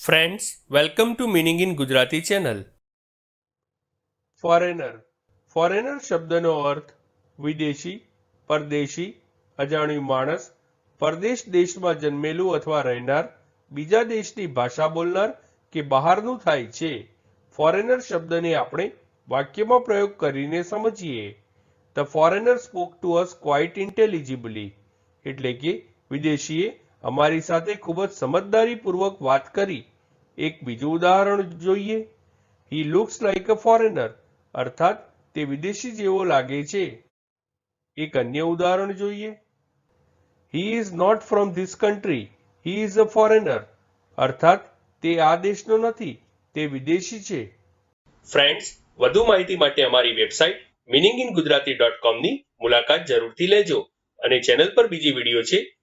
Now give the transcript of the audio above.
Friends welcome to meaning in Gujarati channel foreigner foreigner શબ્દનો અર્થ વિદેશી પરદેશી અજાણ્યું માણસ પરદેશ દેશમાં જન્મેલું અથવા રહેનાર બીજા દેશની ભાષા બોલનાર કે બહારનું થાય છે ફોરેનર શબ્દને આપણે વાક્યમાં પ્રયોગ કરીને સમજીએ the foreigner spoke to us quite intelligibly એટલે કે વિદેશીએ અમારી સાથે ખૂબ જ સમજદારીપૂર્વક વાત કરી. એક બીજું ઉદાહરણ જોઈએ. He looks like a foreigner અર્થાત, તે વિદેશી જેવો લાગે છે. એક અન્ય ઉદાહરણ જોઈએ. He is not from this country he is a foreigner અર્થાત, તે આ દેશનો નથી, તે વિદેશી છે. ફ્રેન્ડ્સ વધુ માહિતી માટે અમારી website meaning in Gujarati dot કોમની મુલાકાત જરૂરથી લેજો અને ચેનલ પર બીજી વીડિયો છે